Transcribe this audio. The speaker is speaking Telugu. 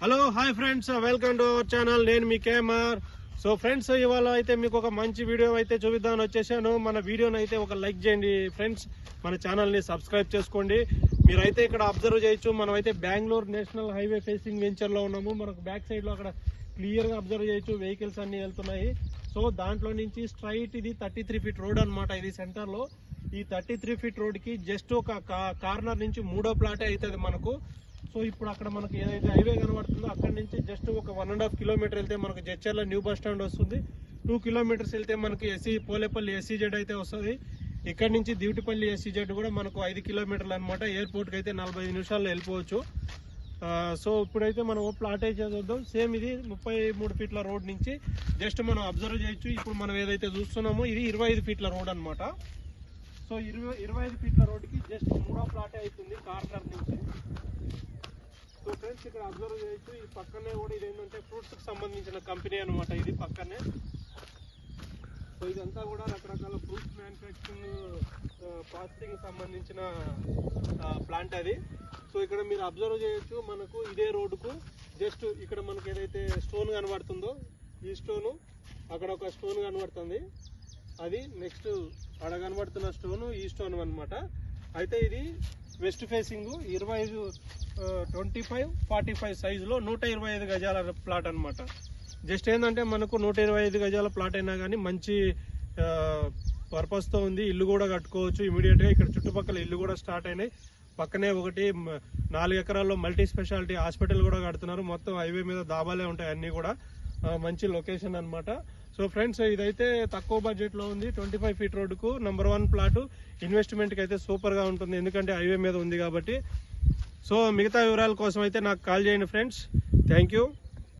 Hello hi friends welcome to our channel నేను మీ కేఎంఆర్ సో ఫ్రెండ్స్ ఇవాళ అయితే మీకు ఒక మంచి వీడియో అయితే చూపిద్దామని వచ్చేసాను. మన వీడియోని అయితే ఒక లైక్ చేయండి ఫ్రెండ్స్ మన ఛానల్ని సబ్స్క్రైబ్ చేసుకోండి. మీరైతే ఇక్కడ అబ్జర్వ్ చేయొచ్చు. మనమైతే Bangalore Bengaluru national highway facing వెంచర్లో ఉన్నాము. మనకు బ్యాక్ సైడ్లో అక్కడ క్లియర్గా అబ్జర్వ్ చేయొచ్చు. వెహికల్స్ అన్నీ వెళ్తున్నాయి. సో దాంట్లో నుంచి స్ట్రైట్ ఇది థర్టీ త్రీ ఫీట్ రోడ్ అనమాట ఇది సెంటర్లో ఈ థర్టీ త్రీ ఫీట్ రోడ్కి జస్ట్ ఒక కార్నర్ నుంచి మూడో ప్లాటే అవుతుంది మనకు. సో ఇప్పుడు అక్కడ మనకి ఏదైతే హైవే కనబడుతుందో అక్కడ నుంచి జస్ట్ ఒక వన్ అండ్ హాఫ్ కిలోమీటర్ వెళ్తే మనకు జడ్చర్ల న్యూ బస్ స్టాండ్ వస్తుంది. టూ కిలోమీటర్స్ వెళ్తే మనకి ఎస్సీ పోలేపల్లి ఎస్సీజెడ్ అయితే వస్తుంది. ఇక్కడ నుంచి దివిటిపల్లి ఎస్సీజెడ్ కూడా మనకు ఐదు కిలోమీటర్లు అనమాట ఎయిర్పోర్ట్కి అయితే నలభై నిమిషాల్లో వెళ్ళిపోవచ్చు. సో ఇప్పుడైతే మనం ప్లాట్ అయితే చూద్దాం. సేమ్ ఇది ముప్పై మూడు ఫీట్ల రోడ్ నుంచి జస్ట్ మనం అబ్జర్వ్ చేయొచ్చు. ఇప్పుడు మనం ఏదైతే చూస్తున్నామో ఇది ఇరవై ఐదు ఫీట్ల రోడ్ అనమాట సో ఇరవై ఇరవై ఐదు ఫీట్ల రోడ్కి జస్ట్ మూడో ప్లాటే అవుతుంది. కార్నర్ ఫ్రెండ్స్ ఇక్కడ అబ్జర్వ్ చేయొచ్చు. ఈ పక్కనే కూడా ఇది ఏంటంటే ఫ్రూట్స్కి సంబంధించిన కంపెనీ అనమాట ఇది పక్కనే. సో ఇదంతా కూడా రకరకాల ఫ్రూట్స్ మ్యానుఫ్యాక్చరింగ్ ప్రాసెసింగ్ సంబంధించిన ప్లాంట్ అది. సో ఇక్కడ మీరు అబ్జర్వ్ చేయొచ్చు. మనకు ఇదే రోడ్డుకు జస్ట్ ఇక్కడ మనకి ఏదైతే స్టోన్ కనబడుతుందో ఈ స్టోను అక్కడ ఒక స్టోన్ కనబడుతుంది. అది నెక్స్ట్ అక్కడ కనబడుతున్న స్టోను ఈ స్టోన్ అన్నమాట. అయితే ఇది వెస్ట్ ఫేసింగ్ ఇరవై ఐదు ట్వంటీ ఫైవ్ ఫార్టీ ఫైవ్ సైజులో నూట ఇరవై ఐదు గజాల ప్లాట్ అనమాట జస్ట్ ఏంటంటే మనకు నూట ఇరవై ఐదు గజాల ప్లాట్ అయినా కానీ మంచి పర్పస్తో ఉంది. ఇల్లు కూడా కట్టుకోవచ్చు. ఇమీడియట్గా ఇక్కడ చుట్టుపక్కల ఇల్లు కూడా స్టార్ట్ అయినాయి. పక్కనే ఒకటి నాలుగు ఎకరాల్లో మల్టీ స్పెషాలిటీ హాస్పిటల్ కూడా కడుతున్నారు. మొత్తం హైవే మీద దాబాలే ఉంటాయి అన్నీ కూడా. మంచి లొకేషన్ అనమాట సో ఫ్రెండ్స్ ఇదైతే తక్కువ బడ్జెట్లో ఉంది. ట్వంటీ ఫైవ్ ఫీట్ రోడ్డుకు నంబర్ వన్ ప్లాట్ ఇన్వెస్ట్మెంట్కి అయితే సూపర్గా ఉంటుంది. ఎందుకంటే హైవే మీద ఉంది కాబట్టి. సో మిగతా వివరాల కోసం అయితే నాకు కాల్ చేయండి ఫ్రెండ్స్ థ్యాంక్ యూ